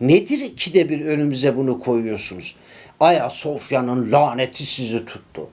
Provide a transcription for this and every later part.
Nedir ikide bir önümüze bunu koyuyorsunuz? Ayasofya'nın laneti sizi tuttu.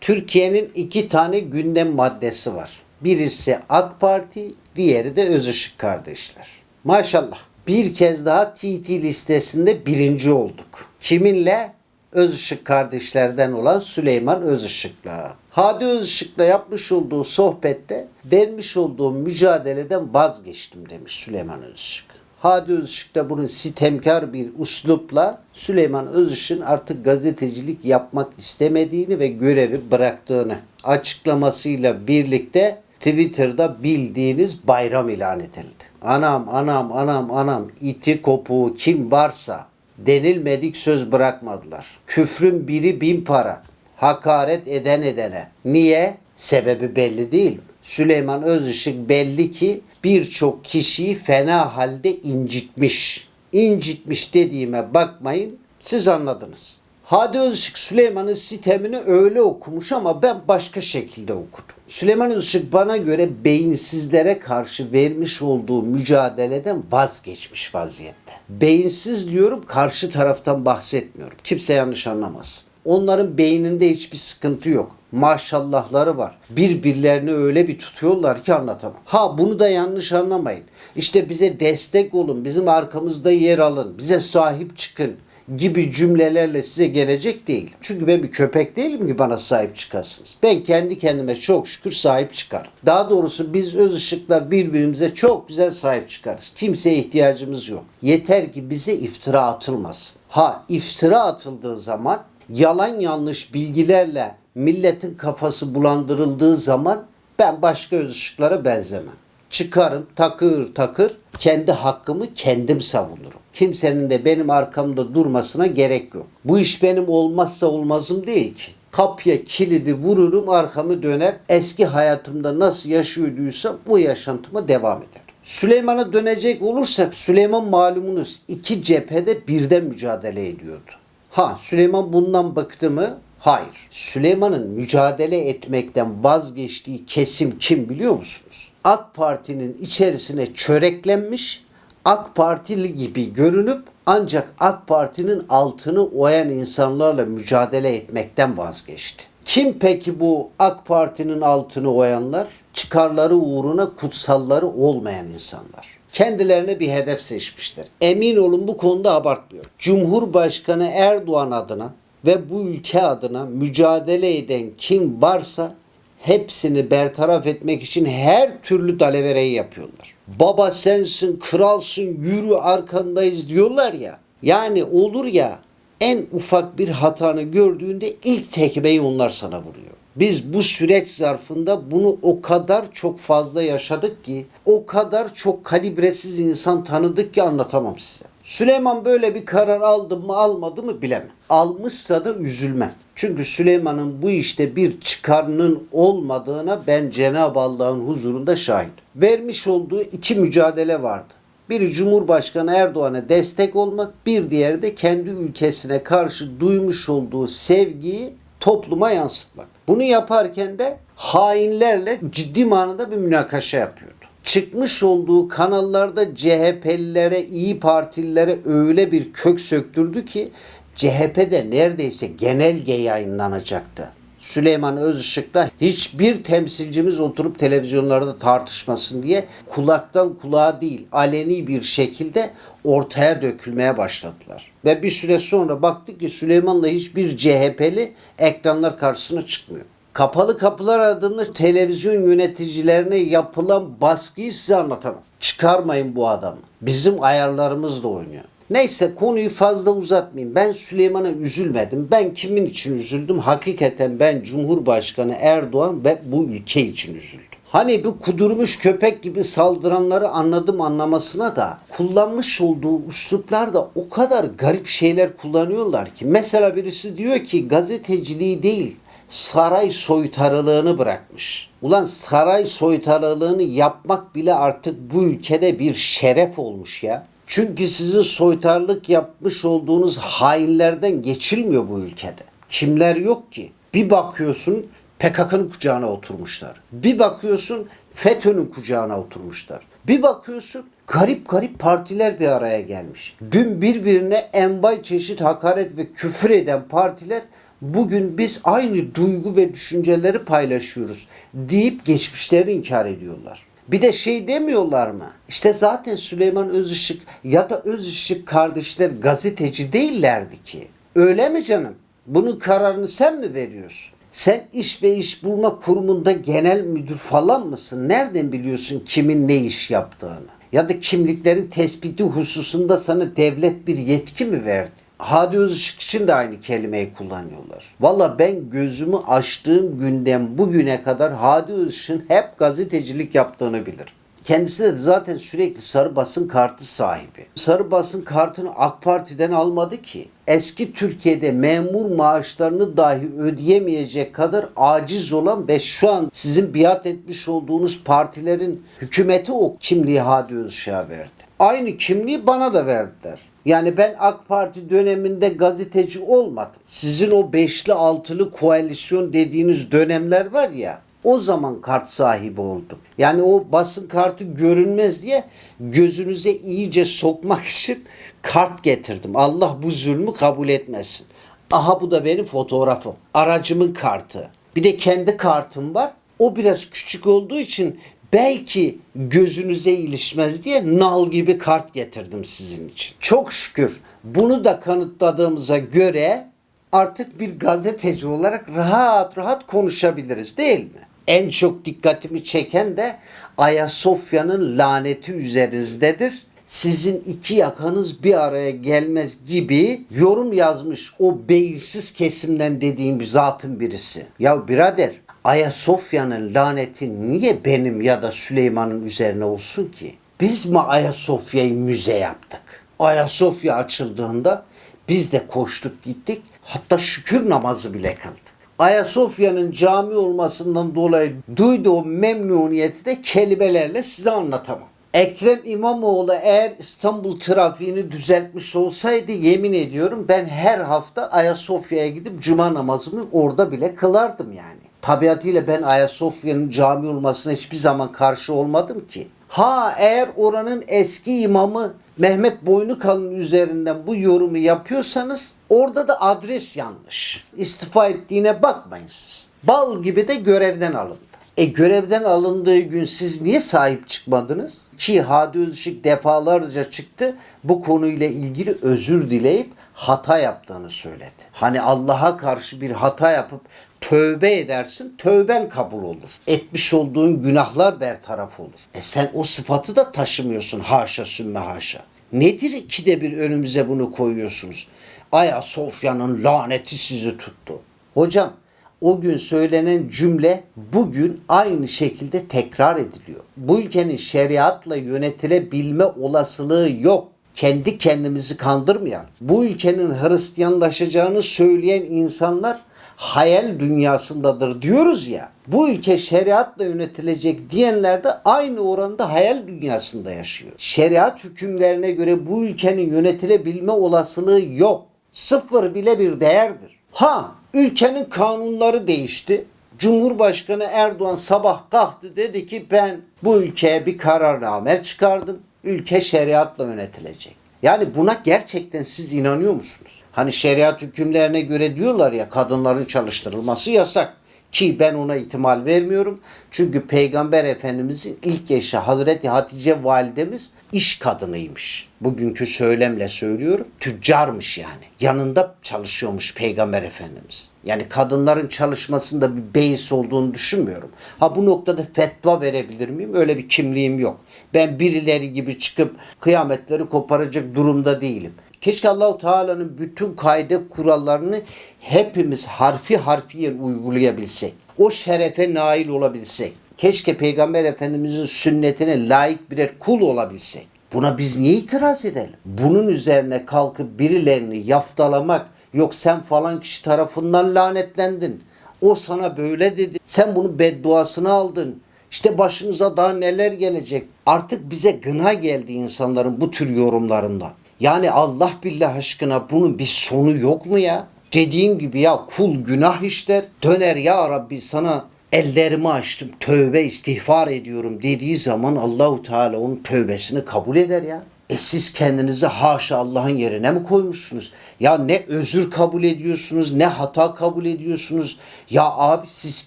Türkiye'nin iki tane gündem maddesi var. Birisi AK Parti, diğeri de Özışık kardeşler. Maşallah. Bir kez daha TT listesinde birinci olduk. Kiminle? Özışık kardeşlerden olan Süleyman Özışık'la. Hadi Özışık'la yapmış olduğu sohbette vermiş olduğum mücadeleden vazgeçtim demiş Süleyman Özışık. Hadi Özışık da bunun sitemkar bir uslupla Süleyman Özışık'ın artık gazetecilik yapmak istemediğini ve görevi bıraktığını açıklamasıyla birlikte Twitter'da bildiğiniz bayram ilan edildi. Anam anam anam anam iti kopuğu kim varsa denilmedik söz bırakmadılar. Küfrün biri bin para. Hakaret eden edene. Niye? Sebebi belli değil. Süleyman Özışık belli ki birçok kişiyi fena halde incitmiş. İncitmiş dediğime bakmayın siz anladınız. Hadi Özışık Süleyman'ın sitemini öyle okumuş ama ben başka şekilde okudum. Süleyman Özışık bana göre beyinsizlere karşı vermiş olduğu mücadeleden vazgeçmiş vaziyette. Beyinsiz diyorum karşı taraftan bahsetmiyorum. Kimse yanlış anlamasın. Onların beyninde hiçbir sıkıntı yok. Maşallahları var. Birbirlerini öyle bir tutuyorlar ki anlatamam. Ha bunu da yanlış anlamayın. İşte bize destek olun, bizim arkamızda yer alın, bize sahip çıkın gibi cümlelerle size gelecek değil. Çünkü ben bir köpek değilim ki bana sahip çıkarsınız. Ben kendi kendime çok şükür sahip çıkarım. Daha doğrusu biz öz ışıklar birbirimize çok güzel sahip çıkarız. Kimseye ihtiyacımız yok. Yeter ki bize iftira atılmasın. Ha iftira atıldığı zaman yalan yanlış bilgilerle milletin kafası bulandırıldığı zaman ben başka öz ışıklara benzemem. Çıkarım takır takır kendi hakkımı kendim savunurum. Kimsenin de benim arkamda durmasına gerek yok. Bu iş benim olmazsa olmazım değil ki. Kapıya kilidi vururum arkamı döner. Eski hayatımda nasıl yaşıyorduysam bu yaşantıma devam eder. Süleyman'a dönecek olursak Süleyman malumunuz iki cephede birden mücadele ediyordu. Ha Süleyman bundan bıktı mı? Hayır. Süleyman'ın mücadele etmekten vazgeçtiği kesim kim biliyor musunuz? AK Parti'nin içerisine çöreklenmiş, AK Partili gibi görünüp ancak AK Parti'nin altını oyan insanlarla mücadele etmekten vazgeçti. Kim peki bu AK Parti'nin altını oyanlar? Çıkarları uğruna kutsalları olmayan insanlar. Kendilerine bir hedef seçmişler. Emin olun bu konuda abartmıyor. Cumhurbaşkanı Erdoğan adına ve bu ülke adına mücadele eden kim varsa hepsini bertaraf etmek için her türlü dalavereyi yapıyorlar. Baba sensin, kralsın, yürü arkandayız diyorlar ya. Yani olur ya en ufak bir hatanı gördüğünde ilk tekmeyi onlar sana vuruyor. Biz bu süreç zarfında bunu o kadar çok fazla yaşadık ki, o kadar çok kalibresiz insan tanıdık ki anlatamam size. Süleyman böyle bir karar aldı mı almadı mı bilemem. Almışsa da üzülmem. Çünkü Süleyman'ın bu işte bir çıkarının olmadığına ben Cenab-ı Allah'ın huzurunda şahit. Vermiş olduğu iki mücadele vardı. Biri Cumhurbaşkanı Erdoğan'a destek olmak, bir diğeri de kendi ülkesine karşı duymuş olduğu sevgiyi topluma yansıtmak. Bunu yaparken de hainlerle ciddi manada bir münakaşa yapıyordu. Çıkmış olduğu kanallarda CHP'lilere, İyi Partililere öyle bir kök söktürdü ki CHP'de neredeyse genelge yayınlanacaktı. Süleyman Özışık'la hiçbir temsilcimiz oturup televizyonlarda tartışmasın diye kulaktan kulağa değil aleni bir şekilde ortaya dökülmeye başladılar. Ve bir süre sonra baktık ki Süleyman'la hiçbir CHP'li ekranlar karşısına çıkmıyor. Kapalı kapılar ardında televizyon yöneticilerine yapılan baskıyı size anlatamam. Çıkarmayın bu adamı. Bizim ayarlarımızla oynuyor. Neyse konuyu fazla uzatmayayım. Ben Süleyman'a üzülmedim. Ben kimin için üzüldüm? Hakikaten ben Cumhurbaşkanı Erdoğan ve bu ülke için üzüldüm. Hani bir kudurmuş köpek gibi saldıranları anladım anlamasına da kullanmış olduğu üsluplar da o kadar garip şeyler kullanıyorlar ki. Mesela birisi diyor ki gazeteciliği değil saray soytarılığını bırakmış. Ulan saray soytarılığını yapmak bile artık bu ülkede bir şeref olmuş ya. Çünkü sizin soytarlık yapmış olduğunuz hainlerden geçilmiyor bu ülkede. Kimler yok ki? Bir bakıyorsun PKK'nın kucağına oturmuşlar. Bir bakıyorsun FETÖ'nün kucağına oturmuşlar. Bir bakıyorsun garip garip partiler bir araya gelmiş. Dün birbirine envai çeşit hakaret ve küfür eden partiler bugün biz aynı duygu ve düşünceleri paylaşıyoruz deyip geçmişlerini inkar ediyorlar. Bir de şey demiyorlar mı? İşte zaten Süleyman Özışık ya da Özışık kardeşler gazeteci değillerdi ki. Öyle mi canım? Bunun kararını sen mi veriyorsun? Sen iş ve iş bulma kurumunda genel müdür falan mısın? Nereden biliyorsun kimin ne iş yaptığını? Ya da kimliklerin tespiti hususunda sana devlet bir yetki mi verdi? Hadi Özışık için de aynı kelimeyi kullanıyorlar. Valla ben gözümü açtığım günden bugüne kadar Hadi Özışık'ın hep gazetecilik yaptığını bilirim. Kendisi de zaten sürekli sarı basın kartı sahibi. Sarı basın kartını AK Parti'den almadı ki. Eski Türkiye'de memur maaşlarını dahi ödeyemeyecek kadar aciz olan ve şu an sizin biat etmiş olduğunuz partilerin hükümeti o kimliği Hadi Özışık'a verdi. Aynı kimliği bana da verdiler. Yani ben AK Parti döneminde gazeteci olmadım. Sizin o beşli altılı koalisyon dediğiniz dönemler var ya o zaman kart sahibi oldum. Yani o basın kartı görünmez diye gözünüze iyice sokmak için kart getirdim. Allah bu zulmü kabul etmesin. Aha bu da benim fotoğrafım. Aracımın kartı. Bir de kendi kartım var. O biraz küçük olduğu için belki gözünüze ilişmez diye nal gibi kart getirdim sizin için. Çok şükür bunu da kanıtladığımıza göre artık bir gazeteci olarak rahat rahat konuşabiliriz değil mi? En çok dikkatimi çeken de Ayasofya'nın laneti üzerinizdedir. Sizin iki yakanız bir araya gelmez gibi yorum yazmış o beyinsiz kesimden dediğim bir zatın birisi. Ya birader Ayasofya'nın laneti niye benim ya da Süleyman'ın üzerine olsun ki? Biz mi Ayasofya'yı müze yaptık? Ayasofya açıldığında biz de koştuk gittik. Hatta şükür namazı bile kıldık. Ayasofya'nın cami olmasından dolayı duyduğum memnuniyeti de kelimelerle size anlatamam. Ekrem İmamoğlu eğer İstanbul trafiğini düzeltmiş olsaydı yemin ediyorum ben her hafta Ayasofya'ya gidip cuma namazımı orada bile kılardım yani. Tabiatıyla ben Ayasofya'nın cami olmasına hiçbir zaman karşı olmadım ki. Ha eğer oranın eski imamı Mehmet Boynukalın üzerinden bu yorumu yapıyorsanız orada da adres yanlış. İstifa ettiğine bakmayın siz. Bal gibi de görevden alındı. E görevden alındığı gün siz niye sahip çıkmadınız? Ki Hadi Özışık defalarca çıktı bu konuyla ilgili özür dileyip hata yaptığını söyledi. Hani Allah'a karşı bir hata yapıp tövbe edersin, tövben kabul olur. Etmiş olduğun günahlar bertaraf olur. E sen o sıfatı da taşımıyorsun haşa sümme haşa. Nedir ikide bir önümüze bunu koyuyorsunuz? Ayasofya'nın laneti sizi tuttu. Hocam o gün söylenen cümle bugün aynı şekilde tekrar ediliyor. Bu ülkenin şeriatla yönetilebilme olasılığı yok. Kendi kendimizi kandırmayan, bu ülkenin Hristiyanlaşacağını söyleyen insanlar hayal dünyasındadır diyoruz ya. Bu ülke şeriatla yönetilecek diyenler de aynı oranda hayal dünyasında yaşıyor. Şeriat hükümlerine göre bu ülkenin yönetilebilme olasılığı yok. Sıfır bile bir değerdir. Ha ülkenin kanunları değişti. Cumhurbaşkanı Erdoğan sabah kalktı dedi ki ben bu ülkeye bir kararname çıkardım. Ülke şeriatla yönetilecek. Yani buna gerçekten siz inanıyor musunuz? Hani şeriat hükümlerine göre diyorlar ya kadınların çalıştırılması yasak. Ki ben ona ihtimal vermiyorum. Çünkü Peygamber Efendimizin ilk eşi Hazreti Hatice validemiz iş kadınıymış. Bugünkü söylemle söylüyorum. Tüccarmış yani. Yanında çalışıyormuş Peygamber Efendimiz. Yani kadınların çalışmasında bir beis olduğunu düşünmüyorum. Ha bu noktada fetva verebilir miyim? Öyle bir kimliğim yok. Ben birileri gibi çıkıp kıyametleri koparacak durumda değilim. Keşke Allahu Teala'nın bütün kaide kurallarını hepimiz harfi harfiyen uygulayabilsek. O şerefe nail olabilsek. Keşke Peygamber Efendimizin sünnetine layık birer kul olabilsek. Buna biz niye itiraz edelim? Bunun üzerine kalkıp birilerini yaftalamak, yok sen falan kişi tarafından lanetlendin. O sana böyle dedi. Sen bunun bedduasını aldın. İşte başınıza daha neler gelecek. Artık bize gına geldi insanların bu tür yorumlarından. Yani Allah billah aşkına bunun bir sonu yok mu ya? Dediğim gibi ya kul günah işler. Döner ya Rabbi sana ellerimi açtım. Tövbe istiğfar ediyorum dediği zaman Allahu Teala onun tövbesini kabul eder ya. E siz kendinizi haşa Allah'ın yerine mi koymuşsunuz? Ya ne özür kabul ediyorsunuz, ne hata kabul ediyorsunuz. Ya abi siz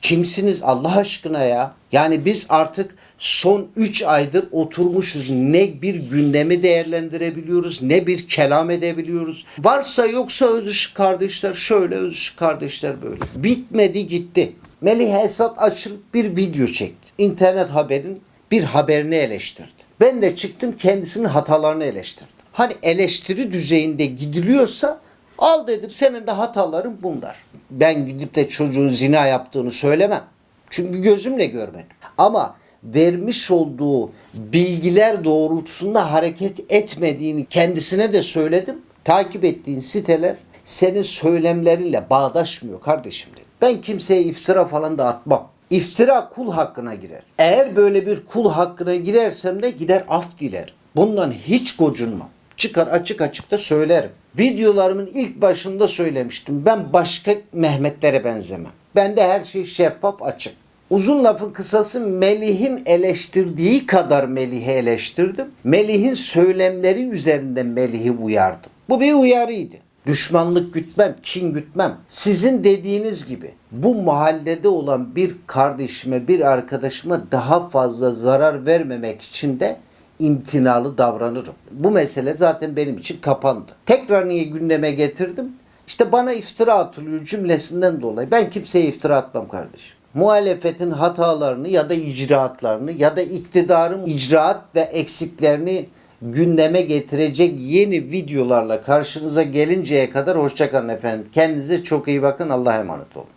kimsiniz Allah aşkına ya? Yani biz artık son 3 aydır oturmuşuz. Ne bir gündemi değerlendirebiliyoruz, ne bir kelam edebiliyoruz. Varsa yoksa öz ışık kardeşler şöyle, öz ışık kardeşler böyle. Bitmedi gitti. Melih Esat açılıp bir video çekti. İnternet haberin bir haberini eleştirdi. Ben de çıktım kendisinin hatalarını eleştirdim. Hani eleştiri düzeyinde gidiliyorsa al dedim senin de hataların bunlar. Ben gidip de çocuğun zina yaptığını söylemem. Çünkü gözümle görmedim. Ama vermiş olduğu bilgiler doğrultusunda hareket etmediğini kendisine de söyledim. Takip ettiğin siteler senin söylemlerinle bağdaşmıyor kardeşim dedim. Ben kimseye iftira falan da atmam. İftira kul hakkına girer. Eğer böyle bir kul hakkına girersem de gider af dilerim. Bundan hiç gocunmam. Çıkar açık açık da söylerim. Videolarımın ilk başında söylemiştim. Ben başka Mehmetlere benzemem. Bende her şey şeffaf açık. Uzun lafın kısası Melih'in eleştirdiği kadar Melih'i eleştirdim. Melih'in söylemleri üzerinden Melih'i uyardım. Bu bir uyarıydı. Düşmanlık gütmem, kin gütmem. Sizin dediğiniz gibi bu mahallede olan bir kardeşime, bir arkadaşıma daha fazla zarar vermemek için de imtinalı davranırım. Bu mesele zaten benim için kapandı. Tekrar niye gündeme getirdim? İşte bana iftira atılıyor cümlesinden dolayı. Ben kimseye iftira atmam kardeşim. Muhalefetin hatalarını ya da icraatlarını ya da iktidarın icraat ve eksiklerini gündeme getirecek yeni videolarla karşınıza gelinceye kadar hoşçakalın efendim. Kendinize çok iyi bakın. Allah'a emanet olun.